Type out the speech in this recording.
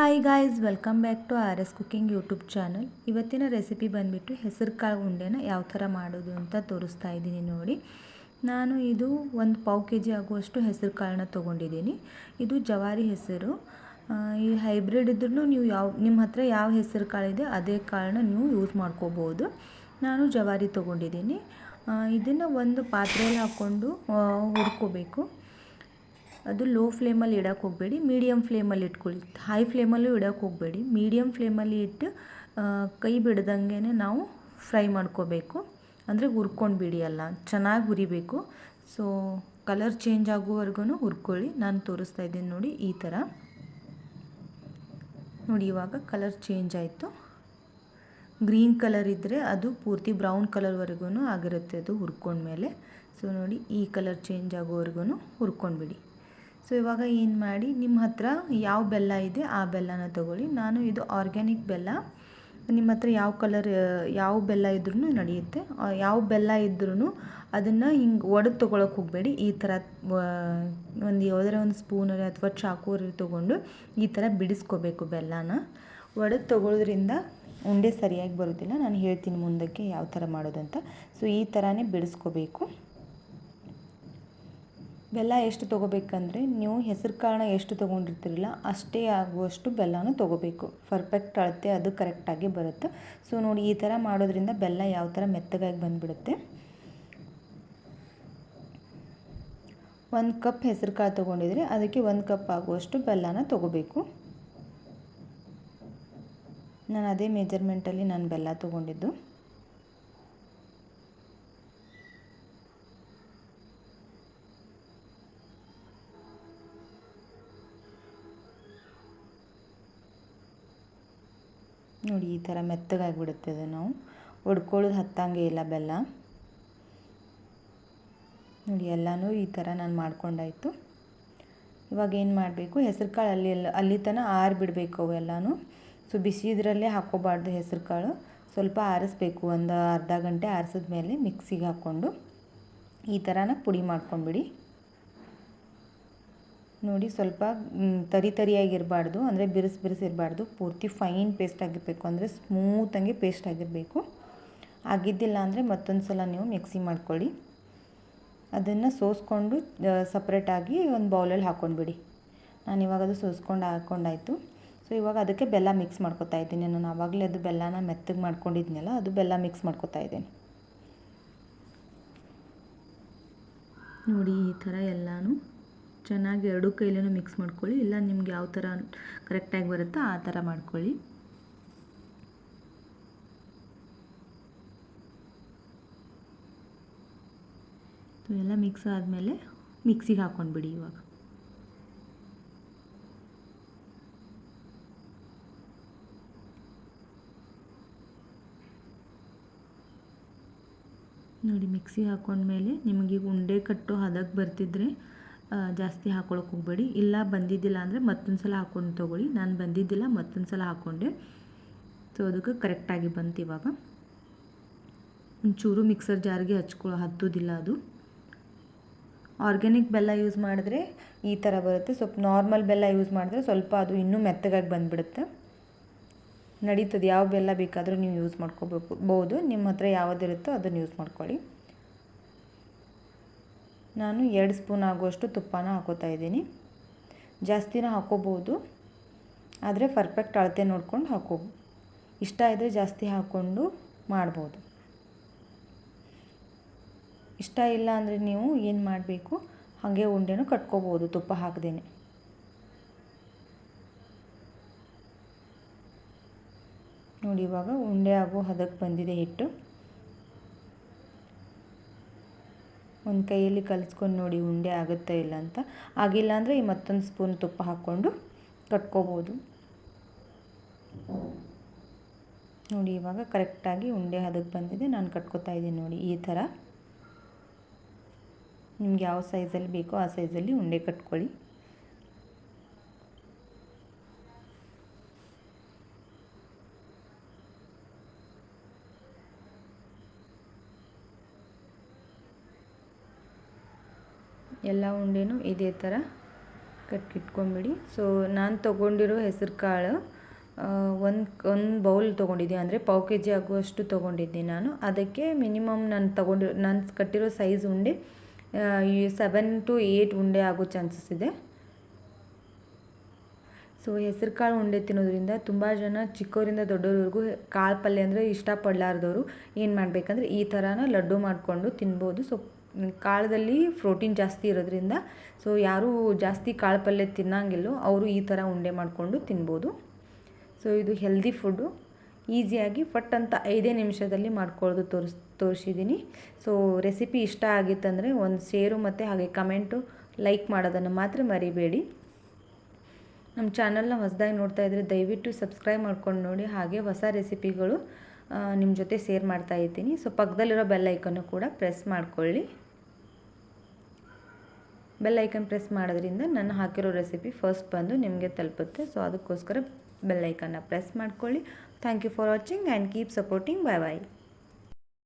Hi guys welcome back to R S cooking YouTube channel ಇವತ್ತಿನ recipe ಬಂದುಬಿಟ್ಟು ಹೆಸರು ಕಾಳು ಉಂಡೆನ ಯಾವ ಥರ ಮಾಡೋದು ಅಂತ ತೋರಿಸ್ತಾ ಇದ್ದೀನಿ ನೋಡಿ. ನಾನು ಇದು ಒಂದು ಪಾವು ಕೆ ಜಿ ಆಗುವಷ್ಟು ಹೆಸರು ಕಾಳನ್ನ ತೊಗೊಂಡಿದ್ದೀನಿ. ಇದು ಜವಾರಿ ಹೆಸರು. ಈ ಹೈಬ್ರಿಡ್ ಇದ್ರೂ ನೀವು ಯಾವ ನಿಮ್ಮ ಹತ್ರ ಯಾವ ಹೆಸರು ಕಾಳಿದೆ ಅದೇ ಕಾಳನ್ನ ನೀವು ಯೂಸ್ ಮಾಡ್ಕೋಬೋದು. ನಾನು ಜವಾರಿ ತೊಗೊಂಡಿದ್ದೀನಿ. ಇದನ್ನು ಒಂದು ಪಾತ್ರೆಯಲ್ಲಿ ಹಾಕ್ಕೊಂಡು ಹುರ್ಕೋಬೇಕು. ಅದು ಲೋ ಫ್ಲೇಮಲ್ಲಿ ಇಡೋಕೆ ಹೋಗಬೇಡಿ ಮೀಡಿಯಮ್ ಫ್ಲೇಮಲ್ಲಿ ಇಟ್ಕೊಳ್ಳಿ. ಹೈ ಫ್ಲೇಮಲ್ಲೂ ಇಡೋಕೆ ಹೋಗಬೇಡಿ. ಮೀಡಿಯಮ್ ಫ್ಲೇಮಲ್ಲಿ ಇಟ್ಟು ಕೈ ಬಿಡ್ದಂಗೆ ನಾವು ಫ್ರೈ ಮಾಡ್ಕೋಬೇಕು. ಅಂದರೆ ಹುರ್ಕೊಂಡು ಬಿಡಿ ಅಲ್ಲ ಚೆನ್ನಾಗಿ ಹುರಿಬೇಕು. ಸೊ ಕಲರ್ ಚೇಂಜ್ ಆಗುವವರೆಗೂ ಹುರ್ಕೊಳ್ಳಿ. ನಾನು ತೋರಿಸ್ತಾ ಇದ್ದೀನಿ ನೋಡಿ ಈ ಥರ ನೋಡಿ ಇವಾಗ ಕಲರ್ ಚೇಂಜ್ ಆಯಿತು. ಗ್ರೀನ್ ಕಲರ್ ಇದ್ದರೆ ಅದು ಪೂರ್ತಿ ಬ್ರೌನ್ ಕಲರ್ವರೆಗೂ ಆಗಿರುತ್ತೆ ಅದು ಹುರ್ಕೊಂಡ್ಮೇಲೆ. ಸೊ ನೋಡಿ ಈ ಕಲರ್ ಚೇಂಜ್ ಆಗೋವರೆಗೂ ಹುರ್ಕೊಂಡ್ಬಿಡಿ. ಸೊ ಇವಾಗ ಏನು ಮಾಡಿ ನಿಮ್ಮ ಹತ್ರ ಯಾವ ಬೆಲ್ಲ ಇದೆ ಆ ಬೆಲ್ಲನ ತಗೊಳ್ಳಿ. ನಾನು ಇದು ಆರ್ಗ್ಯಾನಿಕ್ ಬೆಲ್ಲ. ನಿಮ್ಮ ಹತ್ರ ಯಾವ ಕಲರ್ ಯಾವ ಬೆಲ್ಲ ಇದ್ರೂ ನಡೆಯುತ್ತೆ. ಯಾವ ಬೆಲ್ಲ ಇದ್ರೂ ಅದನ್ನು ಹಿಂಗೆ ಒಡೆದು ತೊಗೊಳಕ್ಕೆ ಹೋಗಬೇಡಿ. ಈ ಥರ ಒಂದು ಯಾವುದಾರ ಒಂದು ಸ್ಪೂನಲ್ಲಿ ಅಥವಾ ಚಾಕೂರಲ್ಲಿ ತೊಗೊಂಡು ಈ ಥರ ಬಿಡಿಸ್ಕೋಬೇಕು ಬೆಲ್ಲನ. ಒಡೆದು ತೊಗೊಳೋದ್ರಿಂದ ಉಂಡೆ ಸರಿಯಾಗಿ ಬರೋದಿಲ್ಲ. ನಾನು ಹೇಳ್ತೀನಿ ಮುಂದಕ್ಕೆ ಯಾವ ಥರ ಮಾಡೋದಂತ. ಸೊ ಈ ಥರನೇ ಬಿಡಿಸ್ಕೋಬೇಕು. ಬೆಲ್ಲ ಎಷ್ಟು ತೊಗೋಬೇಕಂದ್ರೆ ನೀವು ಹೆಸರು ಕಾಳನ್ನ ಎಷ್ಟು ತೊಗೊಂಡಿರ್ತೀರಲ್ಲ ಅಷ್ಟೇ ಆಗುವಷ್ಟು ಬೆಲ್ಲನೂ ತೊಗೋಬೇಕು. ಪರ್ಫೆಕ್ಟ್ ಅಳತೆ ಅದು ಕರೆಕ್ಟಾಗಿ ಬರುತ್ತೆ. ಸೊ ನೋಡಿ ಈ ಥರ ಮಾಡೋದ್ರಿಂದ ಬೆಲ್ಲ ಯಾವ ಥರ ಮೆತ್ತಗಾಗಿ ಬಂದುಬಿಡುತ್ತೆ. ಒಂದು ಕಪ್ ಹೆಸರು ಕಾಳು ತೊಗೊಂಡಿದ್ರೆ ಅದಕ್ಕೆ ಒಂದು ಕಪ್ ಆಗುವಷ್ಟು ಬೆಲ್ಲನ ತೊಗೋಬೇಕು. ನಾನು ಅದೇ ಮೆಜರ್ಮೆಂಟಲ್ಲಿ ನಾನು ಬೆಲ್ಲ ತೊಗೊಂಡಿದ್ದು. ನೋಡಿ, ಈ ಥರ ಮೆತ್ತಗಾಗಿಬಿಡುತ್ತೆ ಅದು ನಾವು ಒಡ್ಕೊಳ್ಳೋದು ಹತ್ತಂಗೆ ಇಲ್ಲ ಬೆಲ್ಲ. ನೋಡಿ, ಎಲ್ಲನೂ ಈ ಥರ ನಾನು ಮಾಡ್ಕೊಂಡಾಯಿತು. ಇವಾಗ ಏನು ಮಾಡಬೇಕು? ಹೆಸರು ಕಾಳು ಅಲ್ಲಿ ಎಲ್ಲ ಅಲ್ಲಿ ತನಕ ಆರಿಬಿಡ್ಬೇಕು ಅವೆಲ್ಲನೂ ಸೊ, ಬಿಸಿ ಇದರಲ್ಲೇ ಹಾಕ್ಕೋಬಾರ್ದು ಹೆಸರು ಕಾಳು ಸ್ವಲ್ಪ ಆರಿಸ್ಬೇಕು, ಒಂದು ಅರ್ಧ ಗಂಟೆ ಆರಿಸಿದ್ಮೇಲೆ ಮಿಕ್ಸಿಗೆ ಹಾಕ್ಕೊಂಡು. ಈ ಥರನ ಪುಡಿ ಮಾಡ್ಕೊಂಡ್ಬಿಡಿ ನೋಡಿ ಸ್ವಲ್ಪ ತರಿ ತರಿಯಾಗಿರಬಾರ್ದು, ಅಂದರೆ ಬಿರುಸು ಬಿರುಸು ಇರಬಾರ್ದು. ಪೂರ್ತಿ ಫೈನ್ ಪೇಸ್ಟ್ ಆಗಿರಬೇಕು, ಅಂದರೆ ಸ್ಮೂತಾಗಿ ಪೇಸ್ಟ್ ಆಗಿರಬೇಕು. ಆಗಿದ್ದಿಲ್ಲ ಅಂದರೆ ಮತ್ತೊಂದು ಸಲ ನೀವು ಮಿಕ್ಸಿ ಮಾಡ್ಕೊಳ್ಳಿ. ಅದನ್ನು ಸೋಸ್ಕೊಂಡು ಸಪ್ರೇಟಾಗಿ ಒಂದು ಬೌಲಲ್ಲಿ ಹಾಕ್ಕೊಂಡ್ಬಿಡಿ ನಾನು ಇವಾಗ ಅದು ಸೋಸ್ಕೊಂಡು ಹಾಕ್ಕೊಂಡಾಯಿತು ಸೊ ಇವಾಗ ಅದಕ್ಕೆ ಬೆಲ್ಲ ಮಿಕ್ಸ್ ಮಾಡ್ಕೊತಾ ಇದ್ದೀನಿ. ನಾನು ಆವಾಗಲೇ ಅದು ಬೆಲ್ಲನ ಮೆತ್ತಗೆ ಮಾಡ್ಕೊಂಡಿದ್ನಲ್ಲ, ಅದು ಬೆಲ್ಲ ಮಿಕ್ಸ್ ಮಾಡ್ಕೊತಾ ಇದ್ದೀನಿ. ನೋಡಿ ಈ ಥರ ಎಲ್ಲನೂ ಚೆನ್ನಾಗಿ ಎರಡು ಕೈಲೇನೂ ಮಿಕ್ಸ್ ಮಾಡ್ಕೊಳ್ಳಿ. ಇಲ್ಲ ನಿಮ್ಗೆ ಯಾವ ಥರ ಕರೆಕ್ಟಾಗಿ ಬರುತ್ತೋ ಆ ಥರ ಮಾಡ್ಕೊಳ್ಳಿ. ಇವೆಲ್ಲ ಮಿಕ್ಸ್ ಆದಮೇಲೆ ಮಿಕ್ಸಿಗೆ ಹಾಕ್ಕೊಂಡ್ಬಿಡಿ ಇವಾಗ. ನೋಡಿ ಮಿಕ್ಸಿಗೆ ಹಾಕ್ಕೊಂಡ್ಮೇಲೆ ನಿಮಗೆ ಉಂಡೆ ಕಟ್ಟು ಹದಕ್ಕೆ ಬರ್ತಿದ್ರೆ ಜಾಸ್ತಿ ಹಾಕ್ಕೊಳಕ್ಕೆ ಹೋಗಬೇಡಿ. ಇಲ್ಲ, ಬಂದಿದ್ದಿಲ್ಲ ಅಂದರೆ ಮತ್ತೊಂದು ಸಲ ಹಾಕ್ಕೊಂಡು ತೊಗೊಳ್ಳಿ. ನಾನು ಬಂದಿದ್ದಿಲ್ಲ ಮತ್ತೊಂದು ಸಲ ಹಾಕ್ಕೊಂಡೆ ಸೊ ಅದಕ್ಕೆ ಕರೆಕ್ಟಾಗಿ ಬಂತು ಇವಾಗ. ಒಂಚೂರು ಮಿಕ್ಸರ್ ಜಾರ್ಗೆ ಹಚ್ಕೊಳ್ಳೋ ಹತ್ತೋದಿಲ್ಲ ಅದು. ಆರ್ಗ್ಯಾನಿಕ್ ಬೆಲ್ಲ ಯೂಸ್ ಮಾಡಿದ್ರೆ ಈ ಥರ ಬರುತ್ತೆ. ಸ್ವಲ್ಪ ನಾರ್ಮಲ್ ಬೆಲ್ಲ ಯೂಸ್ ಮಾಡಿದ್ರೆ ಸ್ವಲ್ಪ ಅದು ಇನ್ನೂ ಮೆತ್ತಗಾಗಿ ಬಂದುಬಿಡುತ್ತೆ. ನಡೀತದೆ. ಯಾವ ಬೆಲ್ಲ ಬೇಕಾದರೂ ನೀವು ಯೂಸ್ ಮಾಡ್ಕೋಬೇಕು ಬಹುದು ನಿಮ್ಮ ಹತ್ರ ಯಾವುದಿರುತ್ತೋ ಅದನ್ನು ಯೂಸ್ ಮಾಡ್ಕೊಳ್ಳಿ. ನಾನು ಎರಡು ಸ್ಪೂನ್ ಆಗುವಷ್ಟು ತುಪ್ಪನ ಹಾಕೋತಾ ಇದ್ದೀನಿ. ಜಾಸ್ತಿನ ಹಾಕೋಬೋದು. ಆದರೆ ಪರ್ಫೆಕ್ಟ್ ಅಳತೆ ನೋಡ್ಕೊಂಡು ಹಾಕೋ ಇಷ್ಟ ಇದ್ದರೆ ಜಾಸ್ತಿ ಹಾಕ್ಕೊಂಡು ಮಾಡ್ಬೋದು. ಇಷ್ಟ ಇಲ್ಲ ಅಂದರೆ ನೀವು ಏನು ಮಾಡಬೇಕು? ಹಾಗೆ ಉಂಡೆನೂ ಕಟ್ಕೋಬೋದು ತುಪ್ಪ ಹಾಕ್ದೇನೆ. ನೋಡಿ ಇವಾಗ ಉಂಡೆ ಆಗೋ ಹದಕ್ಕೆ ಬಂದಿದೆ ಹಿಟ್ಟು. ಒಂದು ಕೈಯಲ್ಲಿ ಕಲಿಸ್ಕೊಂಡು ನೋಡಿ ಉಂಡೆ ಆಗುತ್ತಾ ಇಲ್ಲ ಅಂತ. ಆಗಿಲ್ಲ ಅಂದರೆ ಈ ಮತ್ತೊಂದು ಸ್ಪೂನ್ ತುಪ್ಪ ಹಾಕ್ಕೊಂಡು ಕಟ್ಕೋಬೋದು. ನೋಡಿ, ಇವಾಗ ಕರೆಕ್ಟಾಗಿ ಉಂಡೆ ಹದಕ್ಕೆ ಬಂದಿದೆ. ನಾನು ಕಟ್ಕೋತಾ ಇದ್ದೀನಿ ನೋಡಿ ಈ ಥರ. ನಿಮ್ಗೆ ಯಾವ ಸೈಜಲ್ಲಿ ಬೇಕೋ ಆ ಸೈಜಲ್ಲಿ ಉಂಡೆ ಕಟ್ಕೊಳ್ಳಿ. ಎಲ್ಲ ಉಂಡೆನೂ ಇದೇ ಥರ ಕಟ್ಕಿಟ್ಕೊಂಬಿಡಿ. ಸೊ ನಾನು ತೊಗೊಂಡಿರೋ ಹೆಸರು ಕಾಳು ಒಂದು ಒಂದು ಬೌಲ್ ತೊಗೊಂಡಿದ್ದೆ. ಅಂದರೆ ಪಾವು ಕೆ ಜಿ ಆಗುವಷ್ಟು ತೊಗೊಂಡಿದ್ದೀನಿ ನಾನು. ಅದಕ್ಕೆ ಮಿನಿಮಮ್ ನಾನು ತೊಗೊಂಡಿರೋ ನಾನು ಕಟ್ಟಿರೋ ಸೈಜ್ ಉಂಡೆ ಸೆವೆನ್ ಟು ಏಯ್ಟ್ ಉಂಡೆ ಆಗೋ ಚಾನ್ಸಸ್ ಇದೆ. ಸೊ ಹೆಸರು ಕಾಳು ಉಂಡೆ ತಿನ್ನೋದ್ರಿಂದ ತುಂಬ ಜನ ಚಿಕ್ಕವರಿಂದ ದೊಡ್ಡವ್ರವರೆಗೂ ಕಾಳು ಪಲ್ಯ ಅಂದರೆ ಇಷ್ಟಪಡಲಾರ್ದವರು ಏನು ಮಾಡಬೇಕಂದ್ರೆ ಈ ಥರನ ಲಡ್ಡು ಮಾಡಿಕೊಂಡು ತಿನ್ಬೋದು. ಸೊ ಕಾಳದಲ್ಲಿ ಪ್ರೋಟೀನ್ ಜಾಸ್ತಿ ಇರೋದ್ರಿಂದ, ಸೊ ಯಾರೂ ಜಾಸ್ತಿ ಕಾಳು ಪಲ್ಯ ತಿನ್ನಂಗಿಲ್ಲೋ, ಅವರು ಈ ಥರ ಉಂಡೆ ಮಾಡಿಕೊಂಡು ತಿನ್ಬೋದು. ಸೊ ಇದು ಹೆಲ್ದಿ ಫುಡ್ಡು ಈಸಿಯಾಗಿ ಫಟ್ ಅಂತ ಐದೇ ನಿಮಿಷದಲ್ಲಿ ಮಾಡ್ಕೊಳ್ಳೋದು ತೋರಿಸ್ ತೋರಿಸಿದ್ದೀನಿ ಸೊ ರೆಸಿಪಿ ಇಷ್ಟ ಆಗಿತ್ತಂದರೆ ಒಂದು ಸೇರು ಮತ್ತು ಹಾಗೆ ಕಮೆಂಟು ಲೈಕ್ ಮಾಡೋದನ್ನು ಮಾತ್ರ ಮರಿಬೇಡಿ. ನಮ್ಮ ಚಾನಲ್ನ ಹೊಸದಾಗಿ ನೋಡ್ತಾ ಇದ್ದರೆ ದಯವಿಟ್ಟು ಸಬ್ಸ್ಕ್ರೈಬ್ ಮಾಡ್ಕೊಂಡು ನೋಡಿ, ಹಾಗೆ ಹೊಸ ರೆಸಿಪಿಗಳು ನಿಮ್ಮ ಜೊತೆ ಸೇರ್ ಮಾಡ್ತಾ ಇದ್ದೀನಿ. ಸೊ ಪಕ್ಕದಲ್ಲಿರೋ ಬೆಲ್ ಐಕನ್ನು ಕೂಡ ಪ್ರೆಸ್ ಮಾಡ್ಕೊಳ್ಳಿ. ಬೆಲ್ ಐಕನ್ ಪ್ರೆಸ್ ಮಾಡೋದ್ರಿಂದ ನಾನು ಹಾಕಿರೋ ರೆಸಿಪಿ ಫಸ್ಟ್ ಬಂದು ನಿಮಗೆ ತಲುಪುತ್ತೆ. ಸೊ ಅದಕ್ಕೋಸ್ಕರ ಬೆಲ್ ಐಕನ್ನ ಪ್ರೆಸ್ ಮಾಡ್ಕೊಳ್ಳಿ. Thank you for watching and keep supporting bye bye